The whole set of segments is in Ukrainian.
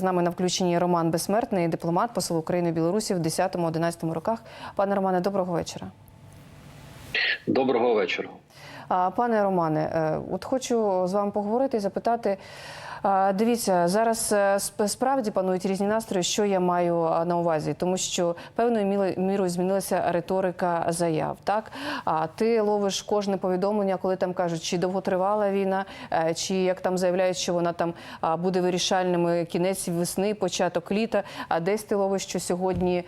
З нами на включенні Роман Безсмертний, дипломат, посол України в Білорусі в 10-11 роках. Пане Романе, доброго вечора. Доброго вечора. Пане Романе, е, от хочу з вами поговорити і запитати. Дивіться, зараз е, справді панують різні настрої, що я маю на увазі, тому що певною мірою змінилася риторика заяв. Так а ти ловиш кожне повідомлення, коли там кажуть, чи довготривала війна, е, чи як там заявляють, що вона там буде вирішальними кінець весни, початок літа. А десь ти ловиш, що сьогодні.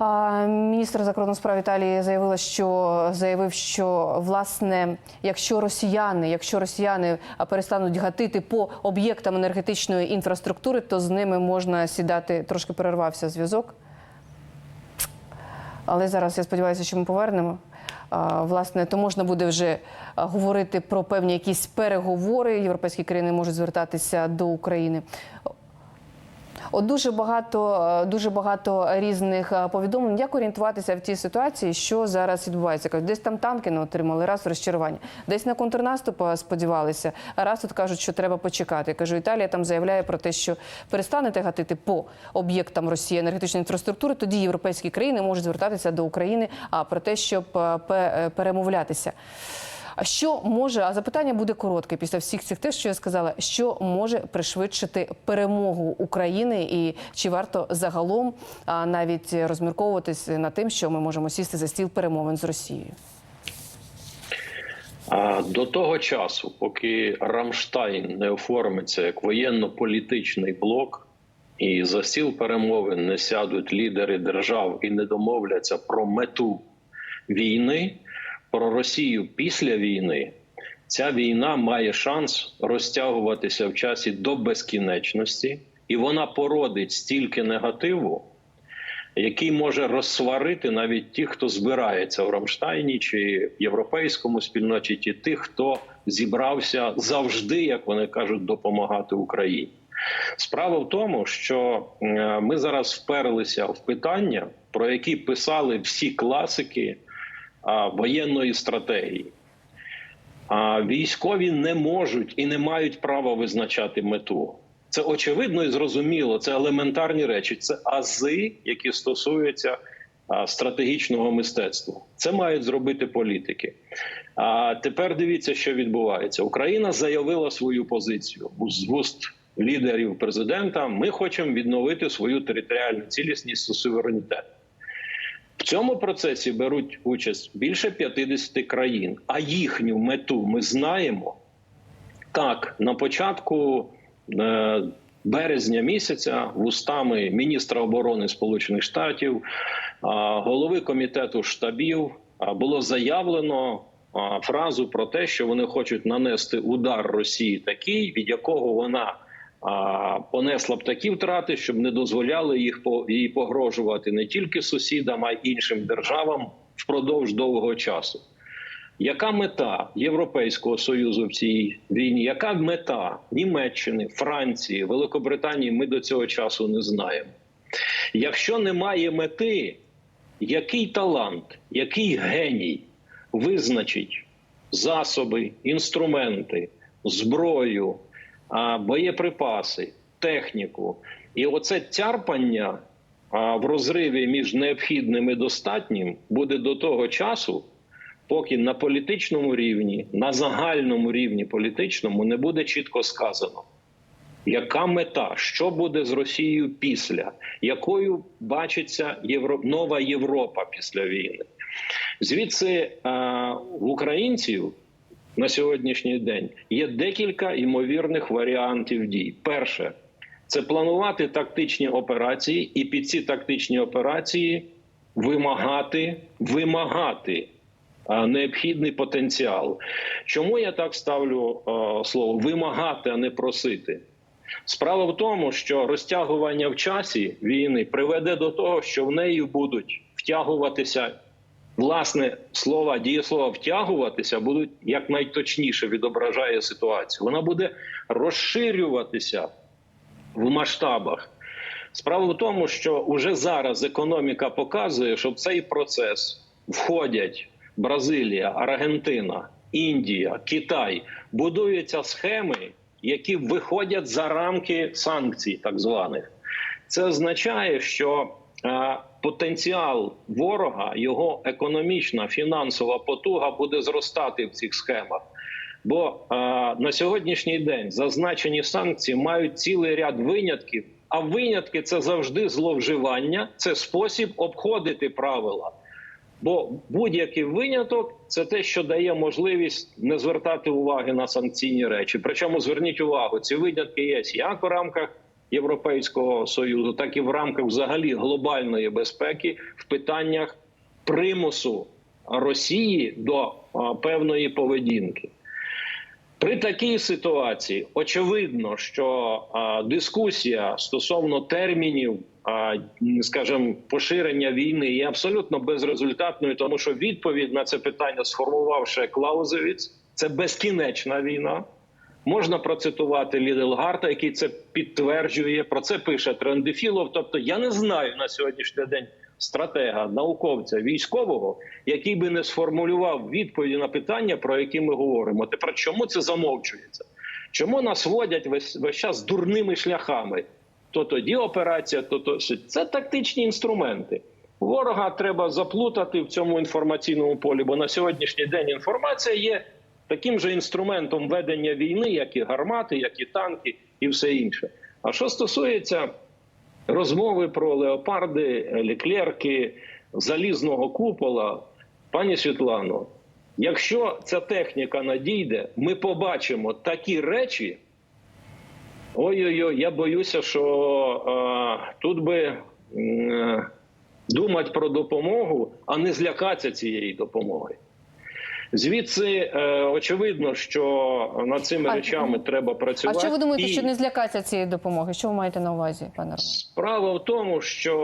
Міністр закордонних справ Італії заявила, що заявив, що власне, якщо росіяни, якщо росіяни перестануть гатити по об'єктам енергетичної інфраструктури, то з ними можна сідати. Трошки перервався зв'язок. Але зараз я сподіваюся, що ми повернемо. Власне, то можна буде вже говорити про певні якісь переговори. Європейські країни можуть звертатися до України. От дуже багато, е, дуже багато різних е, повідомлень. Як орієнтуватися в тій ситуації, що зараз відбувається? Кажуть, десь там танки не отримали, раз розчарування, десь на контрнаступ е, сподівалися. Раз тут кажуть, що треба почекати. Кажу, Італія там заявляє про те, що перестанете гатити по об'єктам Росії енергетичної інфраструктури. Тоді європейські країни можуть звертатися до України а про те, щоб пе- перемовлятися. Що може, а запитання буде коротке після всіх цих тих, що я сказала, що може пришвидшити перемогу України, і чи варто загалом навіть розмірковуватись над тим, що ми можемо сісти за стіл перемовин з Росією? До того часу, поки Рамштайн не оформиться як воєнно-політичний блок, і за стіл перемовин не сядуть лідери держав і не домовляться про мету війни, про Росію після війни, ця війна має шанс розтягуватися в часі до безкінечності, і вона породить стільки негативу, який може розсварити навіть ті, хто збирається в Рамштайні чи в європейському спільноті, чи тих, хто зібрався завжди, як вони кажуть, допомагати Україні. Справа в тому, що е, ми зараз вперлися в питання, про які писали всі класики воєнної стратегії. Військові не можуть і не мають права визначати мету. Це очевидно і зрозуміло. Це елементарні речі. Це ази, які стосуються стратегічного мистецтва. Це мають зробити політики. А тепер дивіться, що відбувається. Україна заявила свою позицію з вуст лідерів президента. Ми хочемо відновити свою територіальну цілісність і суверенітет. В цьому процесі беруть участь більше 50 країн, а їхню мету ми знаємо. Так, на початку е, березня місяця вустами міністра оборони Сполучених Штатів, а, голови комітету штабів а, було заявлено фразу про те, що вони хочуть нанести удар Росії такий, від якого вона понесла б такі втрати, щоб не дозволяли їх по їй погрожувати не тільки сусідам, а й іншим державам впродовж довгого часу. Яка мета Європейського союзу в цій війні? Яка мета Німеччини, Франції, Великобританії? Ми до цього часу не знаємо. Якщо немає мети, який талант, який геній визначить засоби, інструменти, зброю, боєприпаси, техніку, і оце тярпання в розриві між необхідним і достатнім буде до того часу, поки на політичному рівні, на загальному рівні політичному не буде чітко сказано. Яка мета? Що буде з Росією після? Якою бачиться Євро... нова Європа після війни? Звідси е, в українців на сьогоднішній день є декілька ймовірних варіантів дій. Перше це планувати тактичні операції, і під ці тактичні операції вимагати, вимагати необхідний потенціал. Чому я так ставлю слово вимагати, а не просити? Справа в тому, що розтягування в часі війни приведе до того, що в неї будуть втягуватися. Власне, слова дієслова втягуватися будуть якнайточніше відображає ситуацію. Вона буде розширюватися в масштабах. Справа в тому, що вже зараз економіка показує, що в цей процес входять Бразилія, Аргентина, Індія, Китай, будуються схеми, які виходять за рамки санкцій, так званих. Це означає, що е, потенціал ворога, його економічна фінансова потуга буде зростати в цих схемах. Бо е, на сьогоднішній день зазначені санкції мають цілий ряд винятків. А винятки це завжди зловживання, це спосіб обходити правила. Бо будь-який виняток це те, що дає можливість не звертати уваги на санкційні речі. Причому зверніть увагу, ці винятки є як у рамках Європейського союзу, так і в рамках взагалі глобальної безпеки в питаннях примусу Росії до певної поведінки. При такій ситуації очевидно, що дискусія стосовно термінів, а, скажімо, поширення війни є абсолютно безрезультатною, тому що відповідь на це питання сформувавши Клаузевіц, це безкінечна війна. Можна процитувати Ліделгарта, який це підтверджує. Про це пише Трендефілов. Тобто, я не знаю на сьогоднішній день стратега, науковця, військового, який би не сформулював відповіді на питання, про які ми говоримо. Тепер чому це замовчується? Чому нас водять весь, весь час дурними шляхами? То тоді операція, то то це тактичні інструменти. Ворога треба заплутати в цьому інформаційному полі, бо на сьогоднішній день інформація є таким же інструментом ведення війни, як і гармати, як і танки, і все інше. А що стосується розмови про леопарди, ліклерки, залізного купола, пані Світлано, якщо ця техніка надійде, ми побачимо такі речі. Ой-ой-ой, я боюся, що е, тут би е, думати про допомогу, а не злякатися цієї допомоги. Звідси е, очевидно, що над цими А- речами треба працювати. А що ви думаєте, І що не злякаться цієї допомоги? Що ви маєте на увазі, пане Роман? Справа в тому, що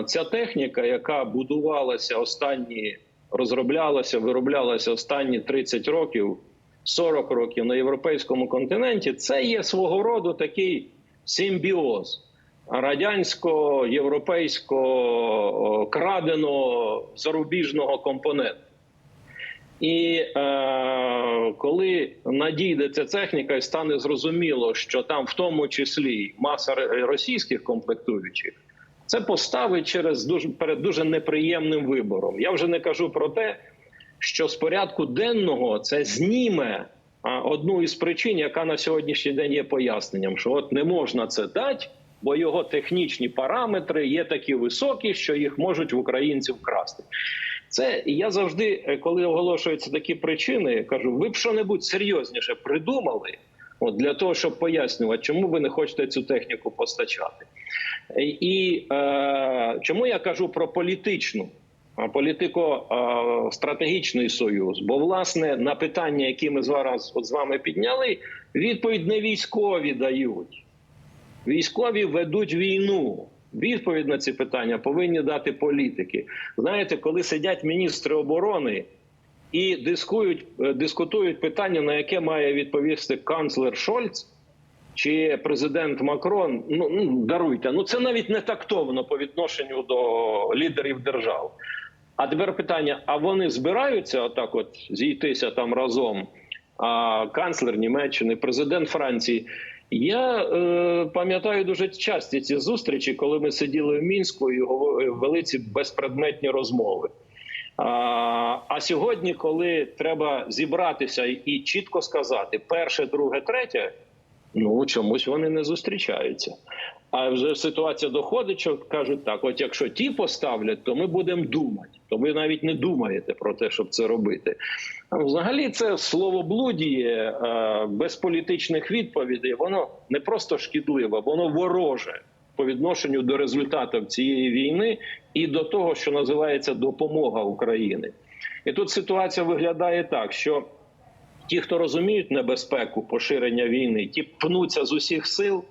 е, ця техніка, яка будувалася останні, розроблялася, вироблялася останні 30 років, 40 років на європейському континенті, це є свого роду такий симбіоз радянсько-європейського краденого зарубіжного компоненту. І е, коли надійде ця техніка, і стане зрозуміло, що там в тому числі маса російських комплектуючих, це поставить через дуже перед дуже неприємним вибором. Я вже не кажу про те, що з порядку денного це зніме одну із причин, яка на сьогоднішній день є поясненням, що от не можна це дати, бо його технічні параметри є такі високі, що їх можуть в українців вкрасти. Це я завжди, е, коли оголошуються такі причини, кажу: ви б що-небудь серйозніше придумали, от для того, щоб пояснювати, чому ви не хочете цю техніку постачати. Е, І е, чому я кажу про політичну, політико-стратегічний союз? Бо власне на питання, які ми зараз от з вами підняли, відповідь не військові дають. Військові ведуть війну. Відповідь на ці питання повинні дати політики. Знаєте, коли сидять міністри оборони і дискують, е, дискутують питання, на яке має відповісти канцлер Шольц чи президент Макрон, ну, ну даруйте, ну це навіть не тактовно по відношенню до лідерів держав. А тепер питання: а вони збираються отак, от зійтися там разом? А канцлер Німеччини, президент Франції. Я е, пам'ятаю дуже часті ці зустрічі, коли ми сиділи в мінську і говор- вели ці безпредметні розмови. А, а сьогодні, коли треба зібратися і чітко сказати перше, друге, третє, ну чомусь вони не зустрічаються. А вже ситуація доходить, що кажуть так: от якщо ті поставлять, то ми будемо думати. То ви навіть не думаєте про те, щоб це робити. Взагалі, це словоблудіє е, без політичних відповідей. Воно не просто шкідливе, воно вороже по відношенню до результатів цієї війни і до того, що називається допомога України. І тут ситуація виглядає так, що ті, хто розуміють небезпеку поширення війни, ті пнуться з усіх сил.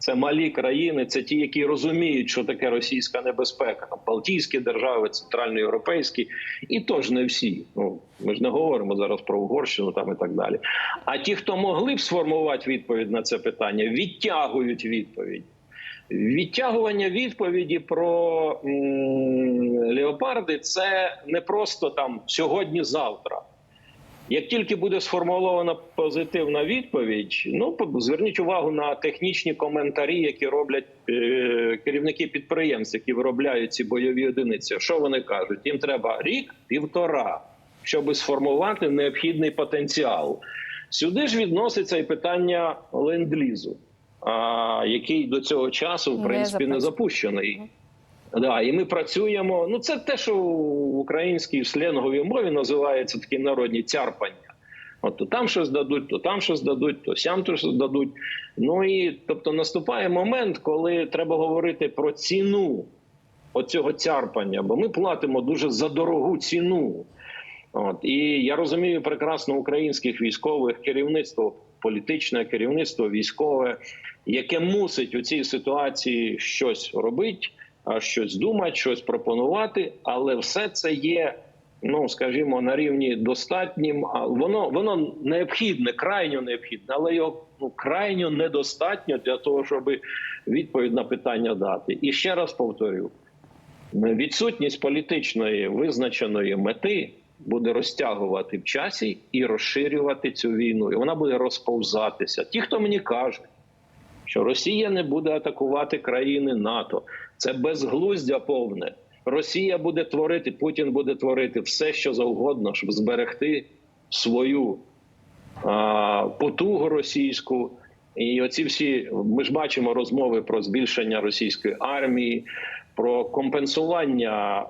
Це малі країни, це ті, які розуміють, що таке російська небезпека, там Балтійські держави, центральноєвропейські, і то ж не всі. Ну ми ж не говоримо зараз про Угорщину там і так далі. А ті, хто могли б сформувати відповідь на це питання, відтягують відповідь. Відтягування відповіді про м, леопарди це не просто там сьогодні-завтра. Як тільки буде сформульована позитивна відповідь, ну зверніть увагу на технічні коментарі, які роблять е, керівники підприємств, які виробляють ці бойові одиниці. Що вони кажуть? Їм треба рік, півтора, щоб сформувати необхідний потенціал. Сюди ж відноситься і питання ленд-лізу, а, який до цього часу, в принципі, не запущений. Да, і ми працюємо. Ну, це те, що в українській сленговій мові називається такі народні цярпання. От то там щось дадуть, то там щось дадуть, то сям щось дадуть. Ну і тобто наступає момент, коли треба говорити про ціну оцього цярпання, бо ми платимо дуже за дорогу ціну. От і я розумію прекрасно українських військових керівництво, політичне керівництво, військове, яке мусить у цій ситуації щось робити, щось думати, щось пропонувати, але все це є. Ну, скажімо, на рівні достатнім, воно воно необхідне, крайньо необхідне, але його ну крайньо недостатньо для того, щоб відповідь на питання дати. І ще раз повторю: відсутність політичної визначеної мети буде розтягувати в часі і розширювати цю війну. І вона буде розповзатися. Ті, хто мені каже, що Росія не буде атакувати країни НАТО, це безглуздя повне. Росія буде творити, Путін буде творити все, що завгодно, щоб зберегти свою а, потугу російську. І оці всі ми ж бачимо розмови про збільшення російської армії, про компенсування,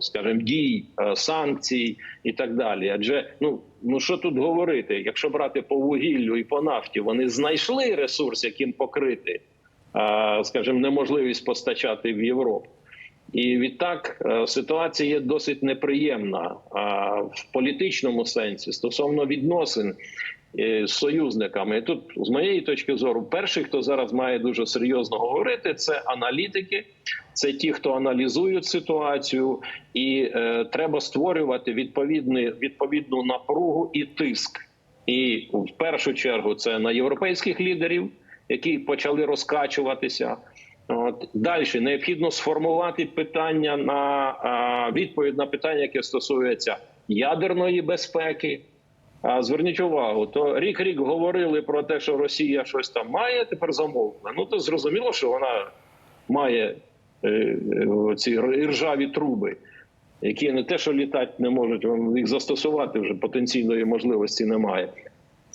скажімо, дій, санкцій і так далі. Адже ну ну що тут говорити? Якщо брати по вугіллю і по нафті, вони знайшли ресурс, яким покрити, скажімо, неможливість постачати в Європу. І відтак е, ситуація є досить неприємна а, в політичному сенсі стосовно відносин е, з союзниками. І тут, з моєї точки зору, перший, хто зараз має дуже серйозно говорити, це аналітики, це ті, хто аналізують ситуацію, і е, треба створювати відповідний, відповідну напругу і тиск. І в першу чергу це на європейських лідерів, які почали розкачуватися. От далі необхідно сформувати питання на а, відповідь на питання, яке стосується ядерної безпеки. А зверніть увагу, то рік рік говорили про те, що Росія щось там має, тепер замовкла. Ну то зрозуміло, що вона має е, ці ржаві труби, які не те, що літати не можуть, їх застосувати вже потенційної можливості немає.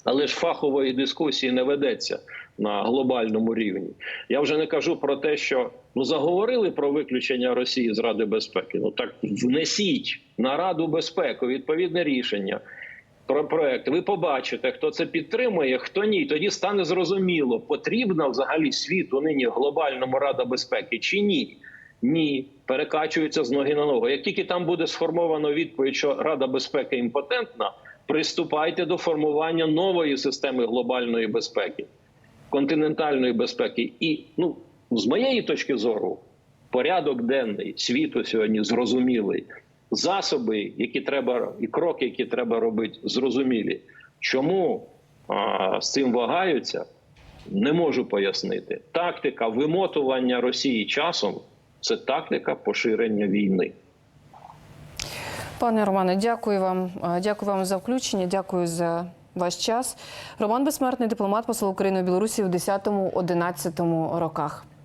Але ж фахової дискусії не ведеться на глобальному рівні. Я вже не кажу про те, що ну заговорили про виключення Росії з Ради безпеки. Ну так внесіть на Раду безпеки відповідне рішення про проект. Ви побачите, хто це підтримує, хто ні. Тоді стане зрозуміло, потрібна взагалі світу нині глобальному Рада безпеки чи ні. Ні, перекачуються з ноги на ногу. Як тільки там буде сформовано відповідь, що Рада безпеки імпотентна, приступайте до формування нової системи глобальної безпеки, континентальної безпеки. І ну, з моєї точки зору, порядок денний світу сьогодні зрозумілий. Засоби, які треба, і кроки, які треба робити, зрозумілі. Чому а, з цим вагаються, не можу пояснити. Тактика вимотування Росії часом це тактика поширення війни. Пане Романе, дякую вам. Дякую вам за включення. Дякую за ваш час. Роман Безсмертний, дипломат, посол України у Білорусі в 10-11 роках.